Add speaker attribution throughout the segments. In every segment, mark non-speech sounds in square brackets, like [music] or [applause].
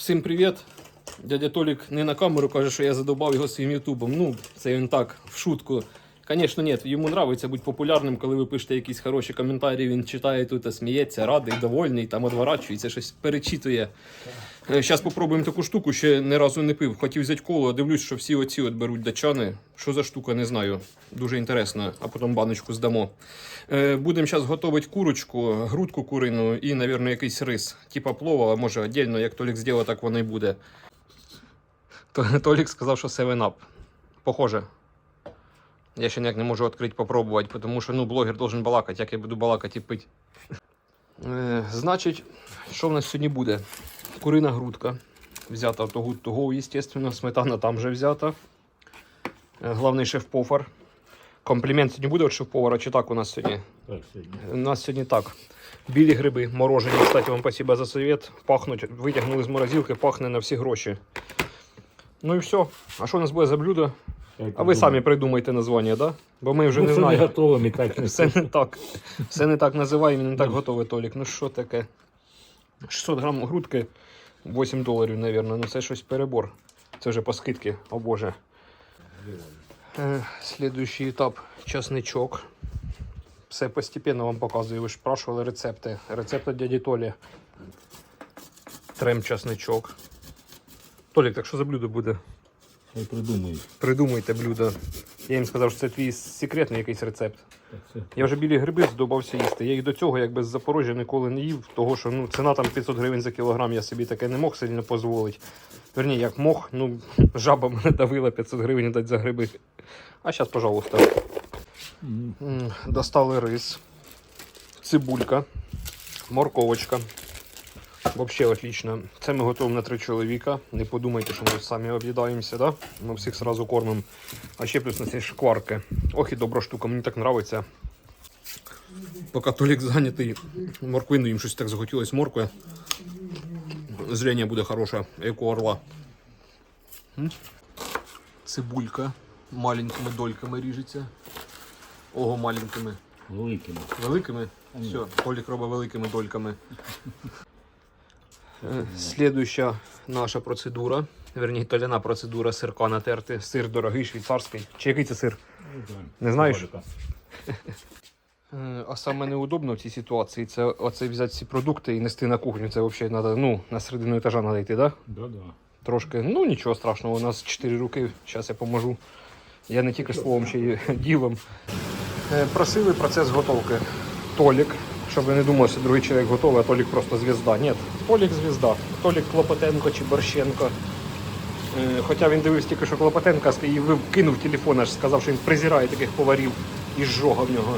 Speaker 1: Всім привіт. Дядя Толік не на камеру каже, що я задобав його своїм ютубом. Ну, це він так, в шутку. Звісно, ні, йому подобається бути популярним, коли ви пишете якісь хороші коментарі, він читає тут, сміється, радий, довольний, там одворачується, щось перечитує. Зараз спробуємо таку штуку, ще ні разу не пив. Хотів взяти коло, а дивлюсь, що всі оці от беруть датчани. Що за штука, не знаю. Дуже інтересно, а потім баночку здамо. Е, Будемо зараз готувати курочку, грудку курину і, мабуть, якийсь рис. Типа плова, а може віддільно, як Толік зробив, так воно і буде. Толік сказав, що 7-Up. Похоже. Я ще ніяк не можу відкрити, попробувати, тому що ну, блогер должен балакати, як я буду балакати і пити. [laughs] Е, значить, що в нас сьогодні буде? Курина грудка. Взята в того, того естественно, сметана там же взята. Главний шеф-повар. Комплімент сьогодні буде від шеф-повара, чи так у нас сьогодні?
Speaker 2: Так, сьогодні.
Speaker 1: У нас сьогодні так. Білі гриби морожені. Кстати, вам спасибо за совет. Пахнуть, витягнули з морозилки, пахне на всі гроші. Ну і все. А що у нас буде за блюдо? А ви самі придумайте названня, да? Бо ми вже
Speaker 2: ну,
Speaker 1: не
Speaker 2: це не
Speaker 1: знаємо.
Speaker 2: готовими, так [laughs] не
Speaker 1: Все не так. Все не так називаємо, не так готовий Толік. Ну що таке? 600 грам грудки, 8 доларів, мабуть. Ну це щось перебор. Це вже по скидці, о боже. Е, Слідуючий етап часничок. Все постепенно вам показую. Ви ж спрашували рецепти. Рецепт дяді Толі. Трем часничок. Толік, так що за блюдо буде?
Speaker 2: Хай придумають.
Speaker 1: Придумайте блюдо. Я їм сказав, що це твій секретний якийсь рецепт.
Speaker 2: Це
Speaker 1: Я вже білі гриби здобався їсти. Я їх до цього, якби з Запорожжя, ніколи не їв, того що ну, ціна там 500 гривень за кілограм, я собі таке не мог сильно дозволити. Верні, як мог, ну жаба мене давила 500 гривень дати за гриби. А зараз, пожалуйста. М, Достали рис, цибулька, морковочка. Вообще отлично. Це ми готуємо на три чоловіка. Не подумайте, що ми самі об'їдаємося, да? Ми всіх сразу кормимо. А ще плюс на ці шкварки. Ох і добра штука, мені так подобається. Поки Толік зайнятий морквину, їм щось так захотілось моркви. Зрення буде хороше, як у орла. Цибулька маленькими дольками ріжеться. Ого, маленькими.
Speaker 2: великими.
Speaker 1: Великими? Все, Толік робить великими дольками. Е, Слідуюча наша процедура. Верні, толяна процедура сирка натерти. Сир дорогий, швейцарський. Чи який це сир?
Speaker 2: Ну.
Speaker 1: Не знаєш? [laughs] Е, А саме неудобно в цій ситуації це оце взяти ці продукти і нести на кухню. Це взагалі треба, ну, на середину етажа треба йти, так? Да?
Speaker 2: Да-да.
Speaker 1: Трошки, ну нічого страшного, у нас 4 руки, зараз я поможу. Я не тільки словом, ще й ділом. Е, Просили процес готовки. Толік, щоб ви не думали, що другий чоловік готовий, а Толік просто звізда. Ні, Толік звізда. Толік Клопотенко чи Борщенко. Е, Хоча він дивився тільки, що Клопотенка і кинув телефон, аж сказав, що він презирає таких поварів і жога в нього.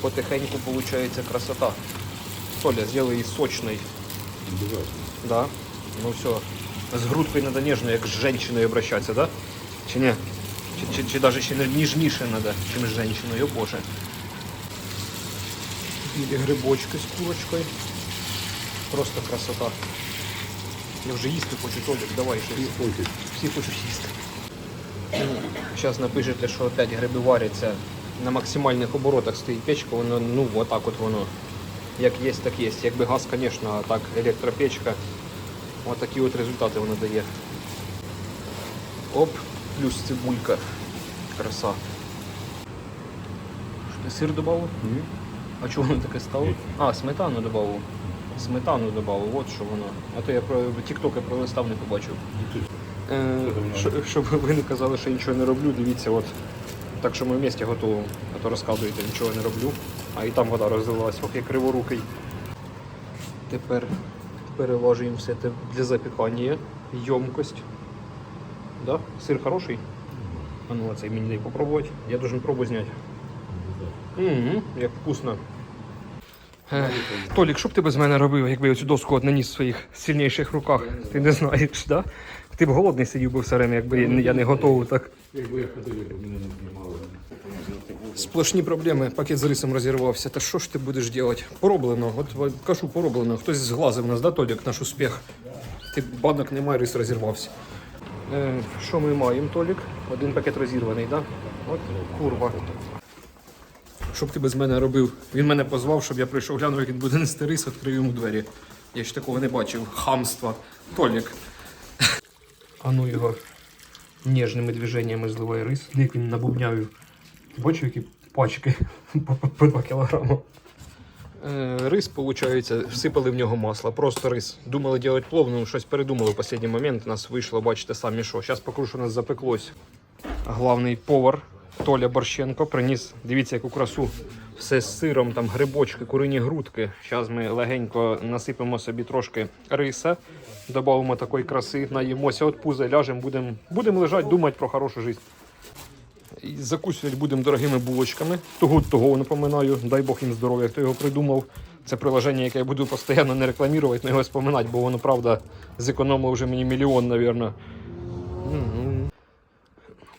Speaker 1: Потихеньку виходить красота. Толя, зроби її сочною.
Speaker 2: Обязательно.
Speaker 1: Да. Ну все. З грудкою треба ніжно, як з жінкою обращатися, да? Чи ні? Чи, чи, чи навіть ще ніжніше треба, ніж з жінкою, о боже. Білі грибочки з курочкою. Просто красота. Я вже їсти хочу, Толік, давай щось.
Speaker 2: Хочуть.
Speaker 1: Всі хочуть їсти. Зараз напишете, що опять гриби варяться на максимальних оборотах стоїть печка, воно ну отак от воно. Як є, так є. Якби газ, звісно, а так електропечка. Отакі от результати вона дає. Оп, плюс цибулька. Краса. Що ти сир додав?
Speaker 2: Ні.
Speaker 1: А чого воно таке стало? А, сметану додав. Сметану додав, от що воно. А то я про тіктоки пролистав, не побачив. Е,
Speaker 2: Що
Speaker 1: Щоб ви не казали, що нічого не роблю, дивіться, от. Так що ми в місті готуємо, а то розказуєте, нічого не роблю. А і там вода розлилась, ох, я криворукий. Тепер переложуємо все це для запікання. Йомкость. Да? Сир хороший? А ну оцей мені дай попробувати. Я должен пробу зняти. Угу, як вкусно. Е, Толік, що б ти без мене робив, якби я цю доску от наніс в своїх сильніших руках? Ти не знаєш, да? Ти б голодний сидів би все время, якби я не- я не готовий так.
Speaker 2: Якби я ходив, якби мене не знімали.
Speaker 1: Сплошні проблеми, пакет з рисом розірвався. Та що ж ти будеш робити? Пороблено, от кажу, пороблено. Хтось зглазив нас, да, Толік, наш успіх. Ти банок немає, рис розірвався. Е, що ми маємо, Толік? Один пакет розірваний, да? От курва. Що б ти без мене робив? Він мене позвав, щоб я прийшов глянув, як він буде нести рис, відкрив йому двері. Я ж такого не бачив. Хамства. Толік. [laughs] А ну його ніжними движеннями зливає рис. Як він набубняв. Бачив, які пачки [laughs] по 2 кілограма. Е, рис, виходить, всипали в нього масло. Просто рис. Думали робити плов, ну щось передумали в останній момент. У нас вийшло, бачите самі що. Зараз покажу, що у нас запеклось. Главний повар Толя Борщенко приніс, дивіться, яку красу. Все з сиром, там грибочки, курині грудки. Зараз ми легенько насипемо собі трошки риса, додамо такої краси, наїмося от пуза, ляжемо, будемо будем лежати, думати про хорошу життя. І закусувати будемо дорогими булочками. Того того напоминаю, дай Бог їм здоров'я, хто його придумав. Це приложення, яке я буду постійно не рекламувати, але його споминати, бо воно правда зекономило вже мені мільйон, мабуть.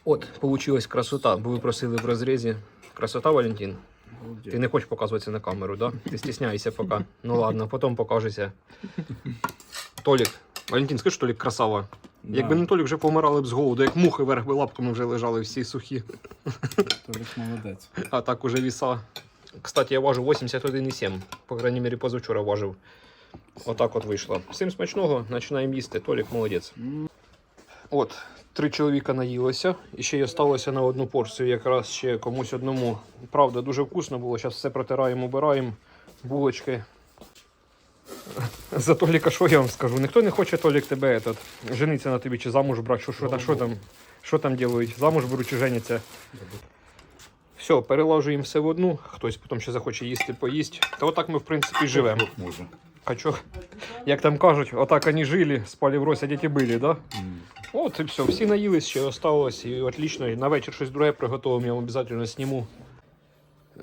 Speaker 1: От, получилась красота, бо ви просили в розрізі. Красота, Валентин? Ти не хочеш показуватися на камеру, да? Ти стісняєшся поки. Ну ладно, потім покажешся. Толік. Валентин, скажи, Толік красава. Якби не Толік, вже помирали б з голоду, як мухи вверх би лапками вже лежали всі сухі.
Speaker 2: Толік молодець.
Speaker 1: А так уже віса. Кстати, я важу 81,7. По крайній мірі, позавчора важив. Отак от вийшло. Всім смачного, починаємо їсти. Толік молодець. От, три чоловіка наїлося. І ще й осталося на одну порцію, якраз ще комусь одному. Правда, дуже вкусно було. Зараз все протираємо, убираємо. Булочки. [laughs] За Толіка, що я вам скажу? Ніхто не хоче Толік тебе этот, жениться на тобі чи замуж брати. Що, що, та- що там? Що там делають? Замуж беруть чи женяться? Все, переложуємо все в одну, хтось потім ще захоче їсти, поїсть. Та отак ми, в принципі, живемо.
Speaker 2: Може.
Speaker 1: Качок, як там кажуть, отак вони жили, спали в рося, діти були, да? От і все, всі наїлись, ще осталось, і отлично. І на вечір щось друге приготуємо, я вам обов'язково сніму.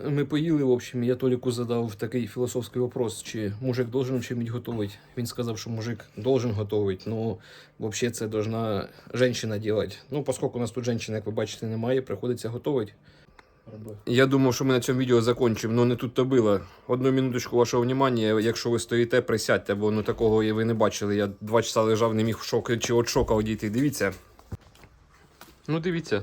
Speaker 1: Ми поїли, в общем, я Толіку задав такий філософський вопрос, чи мужик должен чимось готувати. Він сказав, що мужик должен готувати, ну, взагалі це должна жінка робити. Ну, оскільки у нас тут жінки, як ви бачите, немає, приходиться готувати. Я думав, що ми на цьому відео закінчимо, але не тут то було. Одну минуточку вашого внимання, якщо ви стоїте, присядьте, бо ну такого ви не бачили. Я два часа лежав, не міг в шок чи від шока одійти. Дивіться. Ну, дивіться.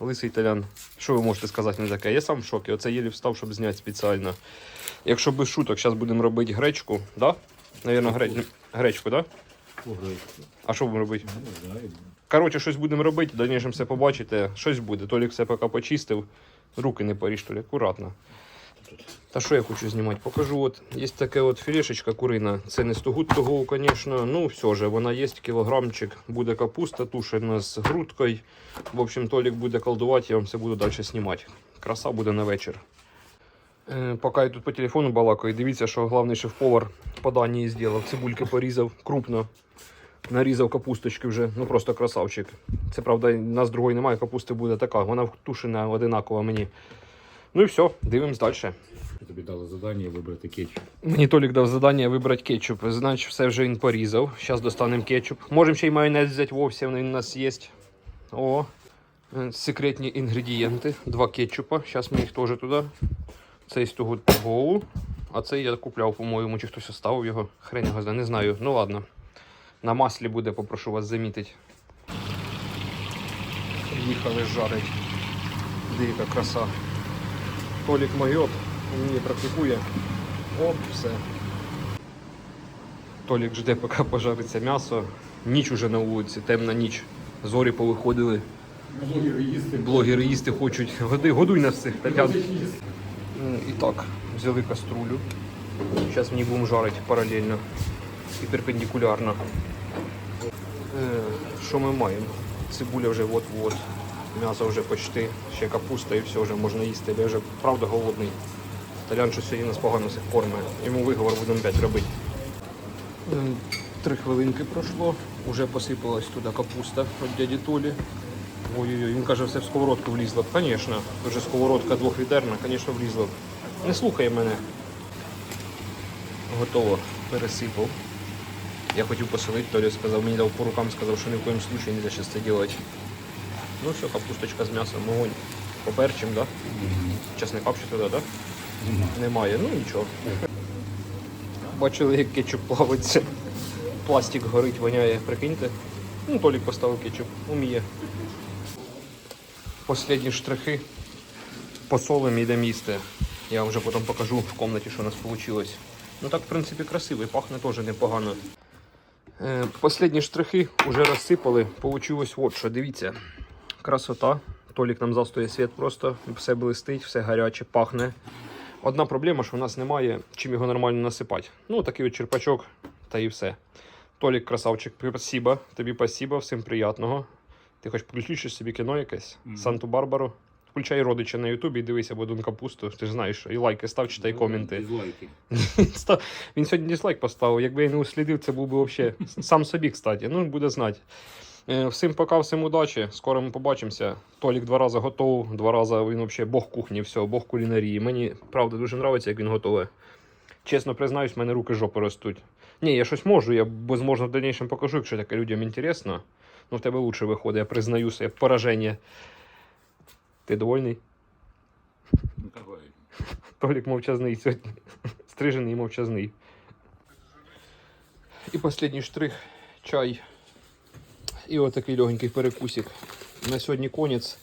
Speaker 1: Лисий талян. Що ви можете сказати на таке? Я сам в шокі. Оце єлі встав, щоб зняти спеціально. Якщо без шуток, зараз будемо робити гречку, да? Навірно, греч... гречку, да? А що будемо робити? Коротше, щось будемо робити, в дальнішому все побачите. Щось буде. Толік все поки почистив. Руки не поріж, Толік, акуратно. Та що я хочу знімати? Покажу. От є така от філешечка курина. Це не стогут того, звісно. Ну, все же, вона є кілограмчик. Буде капуста тушена з грудкою. В общем, Толік буде колдувати, я вам все буду далі знімати. Краса буде на вечір. Е, поки я тут по телефону балакаю, дивіться, що головний шеф-повар по Данії зробив. Цибульки порізав крупно. Нарізав капусточки вже, ну просто красавчик. Це правда, у нас другої немає, капусти буде така. Вона тушена одинакова мені. Ну і все, дивимось далі.
Speaker 2: Тобі дали завдання вибрати кетчуп.
Speaker 1: Мені Толік дав завдання вибрати кетчуп. Значить, все вже він порізав. Зараз достанемо кетчуп. Можемо ще й майонез взяти вовсе, він у нас є. О, е, секретні інгредієнти. Два кетчупа. Зараз ми їх теж туди. Цей з того голу. А цей я купляв, по-моєму, чи хтось оставив його. Хрен його знає, не знаю. Ну ладно. На маслі буде, попрошу вас замітити. Їхали жарить. Дика краса. Толік майот, він мені практикує. Оп, все. Толік жде, поки пожариться м'ясо. Ніч уже на вулиці, темна ніч. Зорі повиходили.
Speaker 2: їсти.
Speaker 1: Блогери їсти хочуть. Годи, годуй нас всіх, Тетян. І так, взяли каструлю. Зараз ній будемо жарити паралельно і перпендикулярно. Е, Що ми маємо? Цибуля вже от-от. М'ясо вже почти, ще капуста і все вже можна їсти. Я вже правда голодний. Талян що сьогодні нас погано всіх кормить. Йому виговор будемо 5 робити. Е, Три хвилинки пройшло, вже посипалась туди капуста від дяді Толі. Ой-ой-ой, він каже, все в сковородку влізло. б. Звісно, вже сковородка двохвідерна, звісно, влізло. б. Не слухає мене. Готово. Пересипав. Я хотів посолити, Толі сказав, мені дав по рукам, сказав, що ні в коєму случае не зараз це робити. Ну все, капусточка з м'ясом, огонь. Поперчим, да? Часника ще туди, да? Немає, ну нічого. Бачили, як кетчуп плавиться. Пластик горить, воняє, прикиньте. Ну, Толік поставив кетчуп, уміє. Последні штрихи. Посолимо і йдемо їсти. Я вам вже потім покажу в кімнаті, що у нас вийшло. Ну так, в принципі, красиво і пахне теж непогано. Е, Последні штрихи вже розсипали. Получилось от що. Дивіться. Красота. Толік нам застоє світ просто. Все блистить, все гаряче, пахне. Одна проблема, що в нас немає чим його нормально насипати. Ну, такий от черпачок, та і все. Толік, красавчик, спасибо. Тобі спасибо, всім приятного. Ти хоч включиш собі кіно якесь? Санту-Барбару. Включай родича на Ютубі і дивися Бодун Капусту. Ти ж знаєш, і лайки став, читай коменти.
Speaker 2: Дизлайки. [laughs]
Speaker 1: Став- Він сьогодні дизлайк поставив. Якби я не услідив, це був би взагалі сам собі, кстати. Ну, буде знати. Е, Всім пока, всім удачі. Скоро ми побачимося. Толік два рази готов, два рази він взагалі бог кухні, все, бог кулінарії. Мені правда дуже подобається, як він готовий. Чесно признаюсь, в мене руки жопи ростуть. Ні, я щось можу, я возможно в дальнейшем покажу, якщо таке людям інтересно. Ну, в тебе лучше виходить, я признаю своє пораження. Ти довольний?
Speaker 2: Ну, давай. [laughs]
Speaker 1: Толік мовчазний сьогодні. [laughs] Стрижений і мовчазний. І останній штрих чай. І отакий легенький перекусик. На сьогодні конець.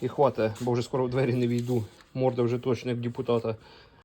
Speaker 1: І хватає, бо вже скоро в двері не війду. Морда вже точно як депутата.